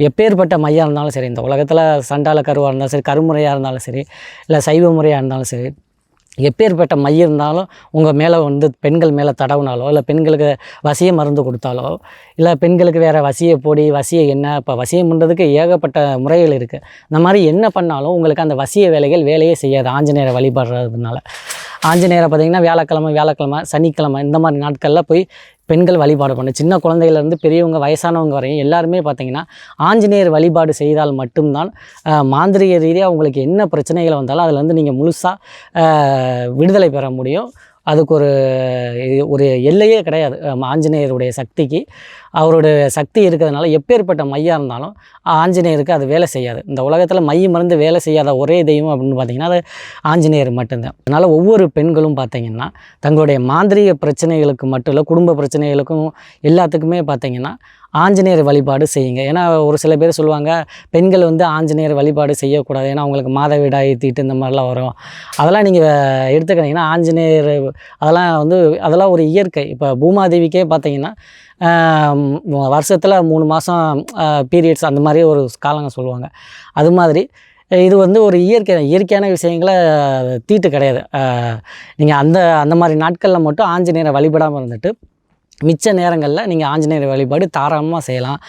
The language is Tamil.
எப்பேற்பட்ட மையாக இருந்தாலும் சரி இந்த உலகத்தில் சண்டால கருவாக இருந்தாலும் சரி கருமுறையாக இருந்தாலும் சரி இல்லை சைவ முறையாக இருந்தாலும் சரி எப்பேற்பட்ட மை இருந்தாலும் உங்கள் மேலே வந்து பெண்கள் மேலே தடவுனாலோ இல்லை பெண்களுக்கு வசிய மருந்து கொடுத்தாலோ இல்லை பெண்களுக்கு வேறு வசிய பொடி வசிய என்ன இப்போ வசியம் பண்ணுறதுக்கு ஏகப்பட்ட முறைகள் இருக்குது இந்த மாதிரி என்ன பண்ணாலும் உங்களுக்கு அந்த வசிய வேலைகள் வேலையே செய்யாது. ஆஞ்சநேயரை வழிபடுறதுனால. ஆஞ்சநேயரை பார்த்தீங்கன்னா வியாழக்கிழமை வியாழக்கிழமை சனிக்கிழமை இந்த மாதிரி நாட்களில் போய் பெண்கள் வழிபாடு பண்ணு. சின்ன குழந்தையிலேருந்து பெரியவங்க வயசானவங்க வரையும் எல்லாருமே பார்த்தீங்கன்னா ஆஞ்சநேயர் வழிபாடு செய்தால் மட்டும்தான் மாந்திரிக மாந்திரீக ரீதியாக உங்களுக்கு என்ன பிரச்சனைகள் வந்தாலும் அதில் வந்து நீங்கள் முழுசாக விடுதலை பெற முடியும். அதுக்கு ஒரு ஒரு எல்லையே கிடையாது. ஆஞ்சநேயருடைய சக்திக்கு. அவருடைய சக்தி இருக்கிறதுனால எப்பேற்பட்ட மையாக இருந்தாலும் ஆஞ்சநேயருக்கு அது வேலை செய்யாது. இந்த உலகத்தில் மை மருந்து வேலை செய்யாத ஒரே தெய்வம் அப்படின்னு பார்த்தீங்கன்னா அது ஆஞ்சநேயர் மட்டும்தான். அதனால் ஒவ்வொரு பெண்களும் பார்த்தீங்கன்னா தங்களுடைய மாந்திரீக பிரச்சனைகளுக்கு மட்டும் இல்லை குடும்ப பிரச்சனைகளுக்கும் எல்லாத்துக்குமே பார்த்திங்கன்னா ஆஞ்சநேயர் வழிபாடு செய்யுங்க. ஏன்னா ஒரு சில பேர் சொல்லுவாங்க பெண்கள் வந்து ஆஞ்சநேயர் வழிபாடு செய்யக்கூடாது. ஏன்னா அவங்களுக்கு மாதவிடாய் தீட்டு இந்த மாதிரிலாம் வரும். அதெல்லாம் நீங்கள் எடுத்துக்கிட்டிங்கன்னா ஆஞ்சநேயர் அதெல்லாம் வந்து அதெல்லாம் ஒரு இயற்கை. இப்போ பூமாதேவிக்கே பார்த்தீங்கன்னா வருஷத்தில் மூணு மாதம் பீரியட்ஸ் அந்த மாதிரி ஒரு காலங்க சொல்லுவாங்க. அது மாதிரி இது வந்து ஒரு இயற்கை இயற்கையான விஷயங்களை தீட்டு கிடையாது. நீங்கள் அந்த அந்த மாதிரி நாட்களில் மட்டும் ஆஞ்சநேயரை வழிபடாமல் இருந்துட்டு மிச்ச நேரங்களில் நீங்கள் ஆஞ்சநேயர் வழிபாடு தாராளமாக செய்யலாம்.